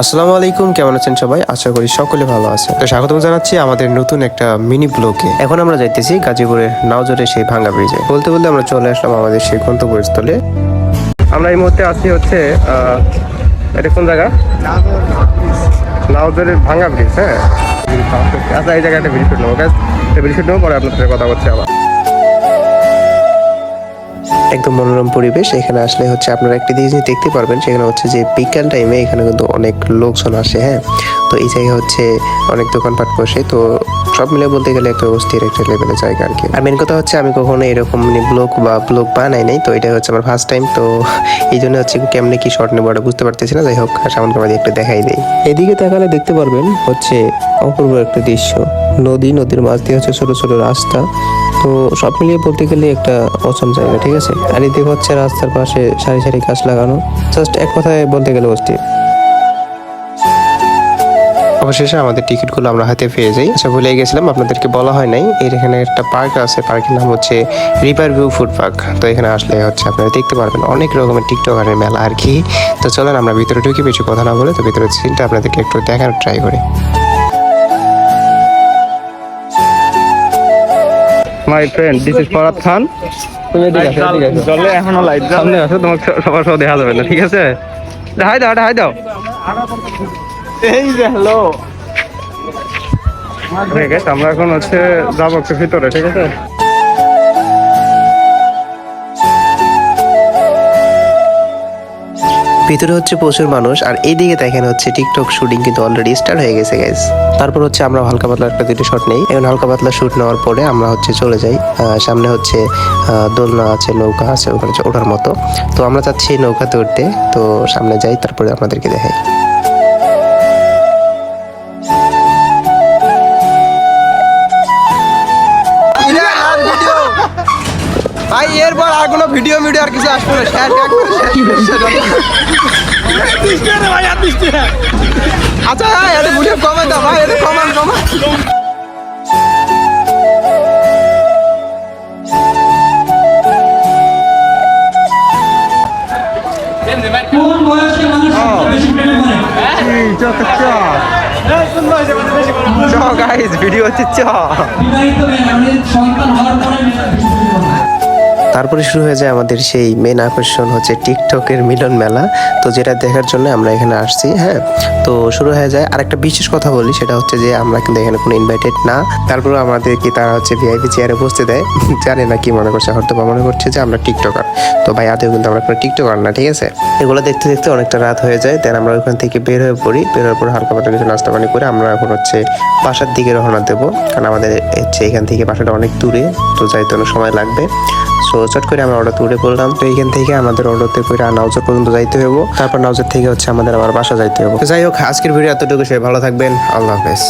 আসসালামু আলাইকুম, কেমন আছেন সবাই? আশা করি সকলে ভালো আছে তো স্বাগতম জানাচ্ছি আমাদের নতুন একটা মিনি ব্লগে এখন আমরা যাইতেছি গাজীপুরের নাওজরে সেই ভাঙ্গা ব্রিজে বলতে বলতে আমরা চলে আসলাম আমাদের সেই গন্তব্যস্থলে। আমরা এই মুহূর্তে আছি হচ্ছে এটা কোন জায়গা? নাওজরের ভাঙ্গা ব্রিজ হ্যাঁ? আচ্ছা এই জায়গাটা ব্রিজ নেব ব্রিজ নেব, পরে আপনার সাথে কথা হচ্ছে আবার। একদম মনোরম পরিবেশ। এখানে আসলে হচ্ছে আপনারা একটি জিনিস দেখতে পারবেন, সেখানে হচ্ছে যে বিকাল টাইমে এখানে কিন্তু অনেক লোকজন আসে হ্যাঁ? তো এই জায়গায় হচ্ছে অনেক দোকানপাট বসে, তো সব মিলে বলতে গেলে একটা অস্থির একটা লেভেলের জায়গা আর কি আর মেন কথা হচ্ছে আমি কখনো এরকম মানে ব্লগ বা ব্লগ বানাই নাই, তো এটা হচ্ছে আমার ফার্স্ট টাইম তো এই জন্য হচ্ছে কেমনে কি শর্ট নেব ওটা বুঝতে পারতেছি না। যাই হোক সামন কামাদি একটু দেখাই দেই। এদিকে তাকালে দেখতে পারবেন হচ্ছে অপূর্ব একটা দৃশ্য। নদী, নদীর মাছ দিয়ে হচ্ছে ছোট ছোট রাস্তা। তো সব মিলিয়ে বলতে গেলে একটা অসম জায়গা, ঠিক আছে? আর এদিকে হচ্ছে রাস্তার পাশে সারি সারি গাছ লাগানো। জাস্ট এক কথায় বলতে গেলে অস্থির। অবশেষে আমাদের টিকিটগুলো আমরা হাতে পেয়ে যাই। আচ্ছা ভুলে গেছিলাম, আপনাদেরকে বলা হয় নাই। এর এখানে একটা পার্ক আছে, পার্কের নাম হচ্ছে রিভার ভিউ ফুড পার্ক। তো এখানে আসলে হচ্ছে আপনারা দেখতে পারবেন অনেক রকমের টিকটকারের মেলা আর কি। তো চলেন, আমরা ভিতরে ঢুকে বেশি কথা না বলে, তো ভিতরে সিনটা আপনাদেরকে একটু দেখার ট্রাই করি। My friend this is Farhad Khan তুমি এদিকে আসো এদিকে আসো। জলে এখনও লাইট সামনে আসো তোমাকে সবার সব দেখা যাবে না ঠিক আছে? হাই দাও হাই দাও। এই যে হ্যালো ঠিক আছে আমরা এখন হচ্ছে যাব একটু ভিতরে ঠিক আছে? ভিতরে হচ্ছে প্রচুর মানুষ, আর এইদিকে দেখেন হচ্ছে টিকটক শুটিং কিন্তু অলরেডি স্টার্ট হয়ে গেছে গাইজ তারপর হচ্ছে আমরা হালকা পাতলা একটা দুটো শট নেই। এখন হালকা পাতলা শুট নেওয়ার পরে আমরা হচ্ছে চলে যাই। সামনে হচ্ছে দোলনা আছে, নৌকা আছে, ওখানে ওঠার মতো। তো আমরা চাচ্ছি নৌকাতে উঠতে। তো সামনে যাই, তারপরে আপনাদেরকে দেখাই। এরপর আর কোনো ভিডিও ভিডিও আর কিছু আসবে না। আচ্ছা এটা ভিডিও কমে দাও ভাই এটা কমান কমান কোন বয়সী মানুষ সবচেয়ে বেশি প্রেমে পড়ে চ গাইজ ভিডিও হচ্ছে চ। বিবাহিত সন্তান হওয়ার পরে তারপরে শুরু হয়ে যায় আমাদের সেই মেন আকর্ষণ হচ্ছে টিকটকের মিলন মেলা। তো যেটা দেখার জন্য আমরা এখানে আসছি হ্যাঁ? তো শুরু হয়ে যায়। আর একটা বিশেষ কথা বলি, সেটা হচ্ছে যে আমরা কিন্তু এখানে কোনো ইনভাইটেড না। তারপরে আমাদেরকে তারা হচ্ছে ভিআইপি চেয়ারে বসতে দেয়। জানে না কি মনে করছে, হয়তো মনে করছে যে আমরা টিকটকার। তো ভাই, আদেও কিন্তু আমরা কোনো টিকটকার না, ঠিক আছে? এগুলো দেখতে দেখতে অনেকটা রাত হয়ে যায়। দেন আমরা ওখান থেকে বের হয়ে পড়ি। বের হওয়ার পর হালকা পাতলা কিছু নাস্তা পানি করে আমরা এখন হচ্ছে বাসার দিকে রওনা দেবো। কারণ আমাদের হচ্ছে এখান থেকে বাসাটা অনেক দূরে, তো যাইতে অনেক সময় লাগবে। সো চট করে আমরা অর্ডার উঠে পড়লাম। তো এইখান থেকে আমাদের অটোতে করে নাউজার পর্যন্ত যাইতে হব তারপর নাউজার থেকে হচ্ছে আমাদের আবার বাসা যাইতে হব তো যাই হোক, আজকের ভিডিও এতটুকু। সবাই ভালো থাকবেন। আল্লাহ হাফেজ।